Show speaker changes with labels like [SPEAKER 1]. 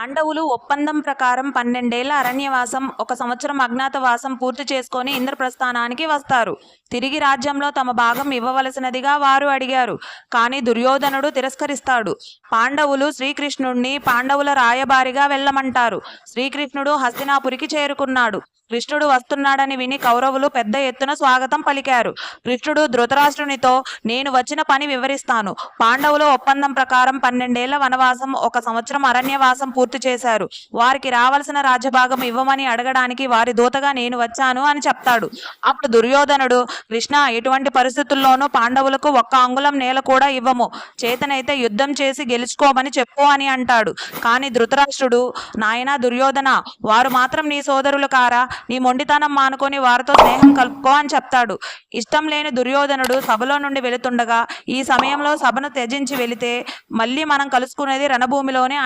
[SPEAKER 1] పాండవులు ఒప్పందం ప్రకారం పన్నెండేళ్ళ అరణ్యవాసం ఒక సంవత్సరం అజ్ఞాతవాసం పూర్తి చేసుకొని ఇంద్రప్రస్థానానికి వస్తారు. తిరిగి రాజ్యంలో తమ భాగం ఇవ్వవలసినదిగా వారు అడిగారు. కానీ దుర్యోధనుడు తిరస్కరిస్తాడు. పాండవులు శ్రీకృష్ణుణ్ణి పాండవుల రాయబారిగా వెళ్ళమంటారు. శ్రీకృష్ణుడు హస్తినాపురికి చేరుకున్నాడు. కృష్ణుడు వస్తున్నాడని విని కౌరవులు పెద్ద ఎత్తున స్వాగతం పలికారు. కృష్ణుడు ధృతరాష్ట్రునితో నేను వచ్చిన పని వివరిస్తాను. పాండవుల ఒప్పందం ప్రకారం పన్నెండేళ్ళ వనవాసం ఒక సంవత్సరం అరణ్యవాసం పూర్తి చేశారు. వారికి రావాల్సిన రాజభాగం ఇవ్వమని అడగడానికి వారి దూతగా నేను వచ్చాను అని చెప్తాడు. అప్పుడు దుర్యోధనుడు కృష్ణ ఎటువంటి పరిస్థితుల్లోనూ పాండవులకు ఒక్క అంగుళం నేల కూడా ఇవ్వము. చేతనైతే యుద్ధం చేసి గెలుచుకోమని చెప్పు అని అంటాడు. కానీ ధృతరాష్ట్రుడు నాయనా దుర్యోధన వారు మాత్రం నీ సోదరులు కారా? నీ మొండితనం మానుకొని వారితో స్నేహం కలుపుకో అని చెప్తాడు. ఇష్టం లేని దుర్యోధనుడు సభలో నుండి వెళుతుండగా ఈ సమయంలో సభను త్యజించి వెళితే మళ్ళీ మనం కలుసుకునేది రణభూమిలోనే